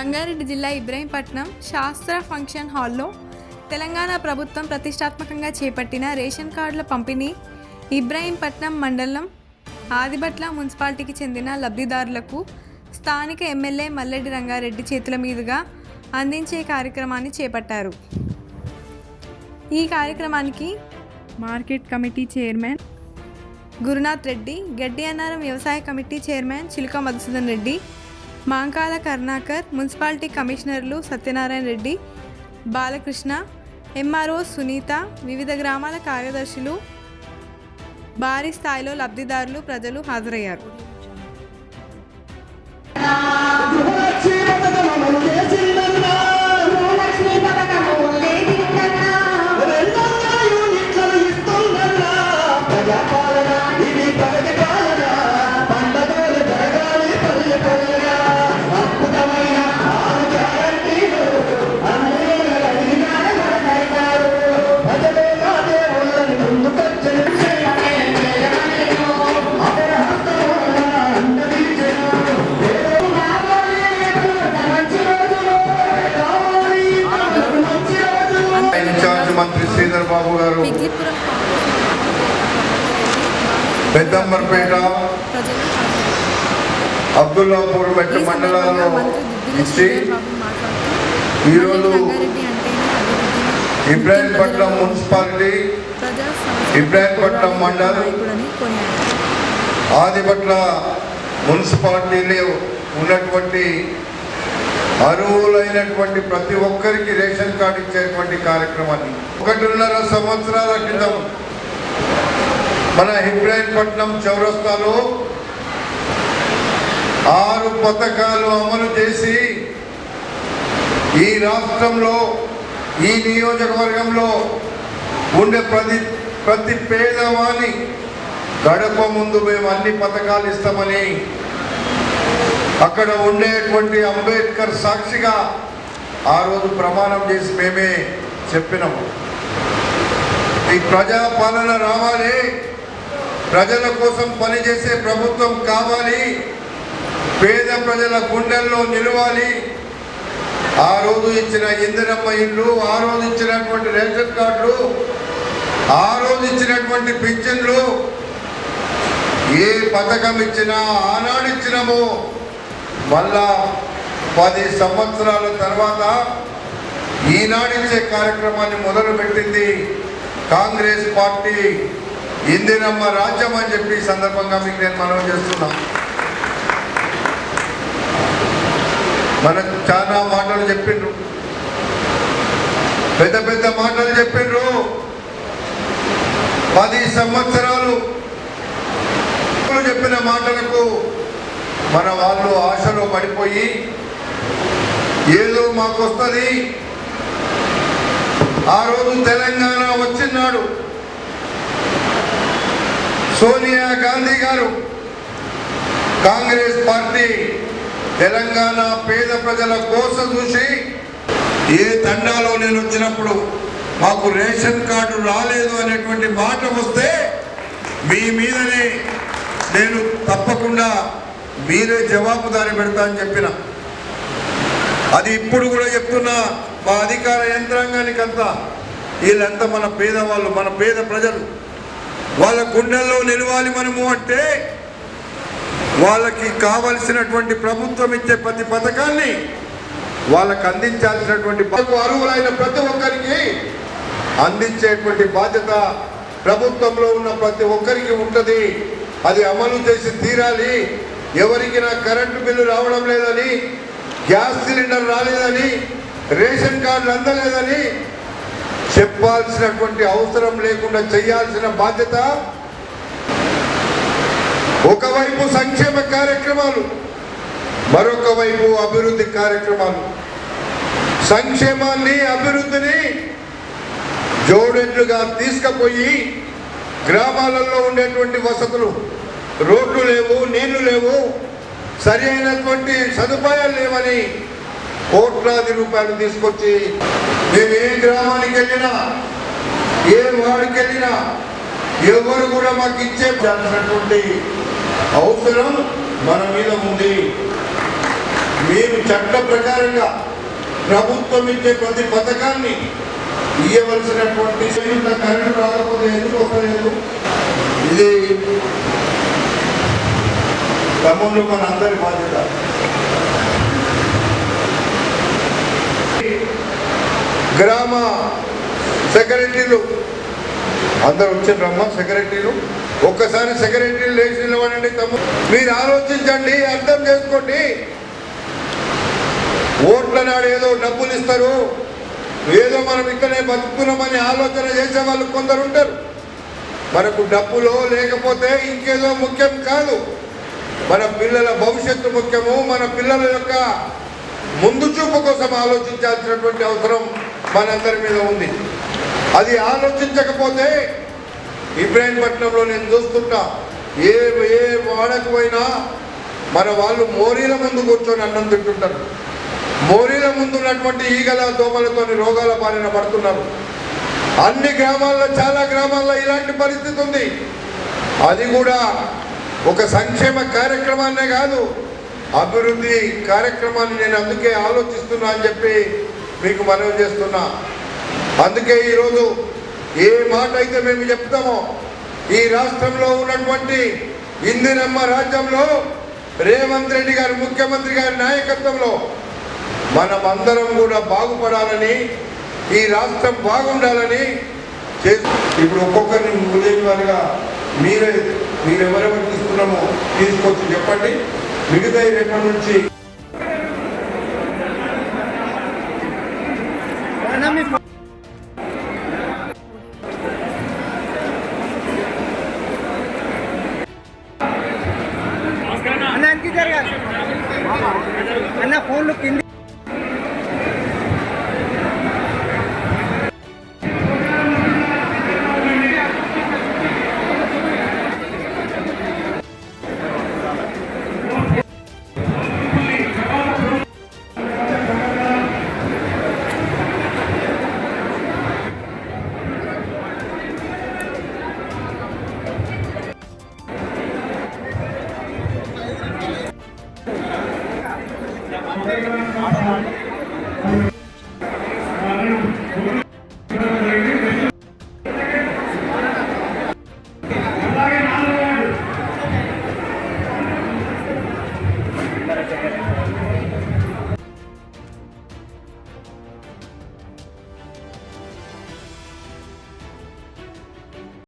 రంగారెడ్డి జిల్లా ఇబ్రహీంపట్నం శాస్త్ర ఫంక్షన్ హాల్లో తెలంగాణ ప్రభుత్వం ప్రతిష్టాత్మకంగా చేపట్టిన రేషన్ కార్డుల పంపిణీ ఇబ్రహీంపట్నం మండలం ఆదిబట్ల మున్సిపాలిటీకి చెందిన లబ్ధిదారులకు స్థానిక ఎమ్మెల్యే మల్లెడ్డి రంగారెడ్డి చేతుల మీదుగా అందించే కార్యక్రమాన్ని చేపట్టారు. ఈ కార్యక్రమానికి market committee chairman Gurunath Reddy Gaddi Annaram వ్యవసాయ committee chairman Chiluka Madhusudan Reddy Mankala Karunakar municipality కమిషనర్లు సత్యనారాయణ రెడ్డి బాలకృష్ణ ఎంఆర్ఓ సునీత వివిధ గ్రామాల కార్యదర్శులు భారీ స్థాయిలో లబ్ధిదారులు ప్రజలు హాజరయ్యారు. గృహలక్ష్మి ఇన్ఛార్జ్ మంత్రి శ్రీధర్ బాబు గారు పెద్దంబర్పేట అబ్దుల్లాపూర్ మెట్ట ఈ మండలాల్లో ఇచ్చి ఈరోజు. ఇబ్రాహీంపట్నం మున్సిపాలిటీ ఇబ్రాహీంపట్నం మండల్. ఆదిపట్ల మున్సిపాలిటీలో ఉన్నటువంటి అర్హులైనటువంటి ప్రతి ఒక్కరికి రేషన్ కార్డు కార్యక్రమాన్ని. ఒకటిన్నర సంవత్సరాల క్రితం మన ఇబ్రాహీంపట్నం చౌరస్తాలో ఆరు పథకాలు అమలు చేసి ఈ రాష్ట్రంలో ఈ నియోజకవర్గంలో ఉండే ప్రతి ప్రతి పేదవాణి గడప ముందు మేము అన్ని పథకాలు ఇస్తామని అక్కడ ఉండేటువంటి అంబేద్కర్ సాక్షిగా ఆ రోజు ప్రమాణం చేసి మేమే చెప్పినాము. ఈ ప్రజాపాలన రావాలి. ప్రజల కోసం పనిచేసే ప్రభుత్వం కావాలి. పేద ప్రజల గుండెల్లో నిలవాలి. ఆ రోజు ఇచ్చిన ఇందిరమ్మ ఇల్లు ఆ రోజు ఇచ్చినటువంటి రేషన్ కార్డులు ఆ రోజు ఇచ్చినటువంటి పింఛన్లు ఏ పథకం ఇచ్చినా ఆనాడు ఇచ్చినామో మళ్ళా పది సంవత్సరాల తర్వాత ఈనాడిచ్చే కార్యక్రమాన్ని మొదలుపెట్టింది కాంగ్రెస్ పార్టీ. ఇందిరమ్మ రాజ్యం అని చెప్పి సందర్భంగా మీకు నేను మనం చేస్తున్నా. మనకు చాలా మాటలు చెప్పిండ్రు. పెద్ద పెద్ద మాటలు చెప్పిండ్రు. పది సంవత్సరాలు చెప్పిన మాటలకు మన వాళ్ళు ఆశలో పడిపోయి ఏదో మాకు వస్తుంది. ఆ రోజు తెలంగాణ వచ్చినాడు. సోనియా గాంధీ గారు కాంగ్రెస్ పార్టీ తెలంగాణ పేద ప్రజల కోసం చూసి ఏ తండాలో నేను వచ్చినప్పుడు మాకు రేషన్ కార్డు రాలేదు అనేటువంటి మాట వస్తే మీ మీదనే నేను తప్పకుండా మీరే జవాబుదారి పెడతా అని చెప్పిన. అది ఇప్పుడు కూడా చెప్తున్నా మా అధికార యంత్రాంగానికి అంతా. వీళ్ళంతా మన పేదవాళ్ళు మన పేద ప్రజలు. వాళ్ళ గుండెల్లో నిలవాలి మనము అంటే వాళ్ళకి కావలసినటువంటి ప్రభుత్వం ఇచ్చే ప్రతి పథకాన్ని వాళ్ళకి అందించాల్సినటువంటి బాధ్యత అర్హులైన ప్రతి ఒక్కరికి అందించేటువంటి బాధ్యత ప్రభుత్వంలో ఉన్న ప్రతి ఒక్కరికి ఉంటుంది. అది అమలు చేసి తీరాలి. ఎవరికి నా కరెంటు బిల్లు రావడం లేదని గ్యాస్ సిలిండర్ రాలేదని రేషన్ కార్డులు అందలేదని చెప్పాల్సినటువంటి అవసరం లేకుండా చేయాల్సిన బాధ్యత ఒకవైపు సంక్షేమ కార్యక్రమాలు మరొక వైపు అభివృద్ధి కార్యక్రమాలు. సంక్షేమాన్ని అభివృద్ధిని జోడెడ్లుగా తీసుకుపోయి గ్రామాలలో ఉండేటువంటి వసతులు రోడ్లు లేవు నీళ్ళు లేవు సరి అయినటువంటి సదుపాయాలు లేవని కోట్లాది రూపాయలు తీసుకొచ్చి మేము ఏ గ్రామానికి వెళ్ళినా ఏ వాడికి వెళ్ళినా ఎవరు కూడా మాకు ఇచ్చే అవసరం మన మీద ఉంది. మీరు చట్ట ప్రకారంగా ప్రభుత్వం ఇచ్చే ప్రతి పథకాన్ని ఇవ్వవలసినటువంటి క్రమంలో మన అందరి బాధ్యత. గ్రామ సెక్రటరీలు. అందరు వచ్చిండ్రమ్మా సెక్రటరీలు. ఒక్కసారి సెక్రటరీలు లేచి నిలబడండి తమ్ముడు మీరు ఆలోచించండి అర్థం చేసుకోండి. ఓట్ల నాడు ఏదో డబ్బులు ఇస్తారు ఏదో మనం ఇక్కడే బతుకున్నామని ఆలోచన చేసే వాళ్ళు కొందరు ఉంటారు. మనకు డబ్బులో లేకపోతే ఇంకేదో ముఖ్యం కాదు. మన పిల్లల భవిష్యత్తు ముఖ్యము మన పిల్లల యొక్క ముందు చూపు కోసం ఆలోచించాల్సినటువంటి అవసరం మనందరి మీద ఉంది. అది ఆలోచించకపోతే ఇబ్రాహీంపట్నంలో నేను చూస్తుంటా ఏ ఏ వాడకు పోయినా మన వాళ్ళు మోరీల ముందు కూర్చొని అన్నం తింటుంటారు. మోరీల ముందు ఉన్నటువంటి ఈగల దోమలతో రోగాల బారిన పడుతున్నారు. అన్ని గ్రామాల్లో చాలా గ్రామాల్లో ఇలాంటి పరిస్థితి ఉంది. అది కూడా ఒక సంక్షేమ కార్యక్రమాన్నే కాదు అభివృద్ధి కార్యక్రమాన్ని నేను అందుకే ఆలోచిస్తున్నా అని చెప్పి మీకు మనవి చేస్తున్నా. అందుకే ఈరోజు ఏ మాట అయితే మేము చెప్తామో ఈ రాష్ట్రంలో ఉన్నటువంటి ఇందిరమ్మ రాజ్యంలో రేవంత్ రెడ్డి గారు ముఖ్యమంత్రి గారి నాయకత్వంలో మనం అందరం కూడా బాగుపడాలని ఈ రాష్ట్రం బాగుండాలని చేసి ఇప్పుడు ఒక్కొక్కరిని ఉదయం వారిగా మీరే మీరు ఎవరెవరు తీసుకున్నామో తీసుకొచ్చి చెప్పండి. మిగతా రేపటి నుంచి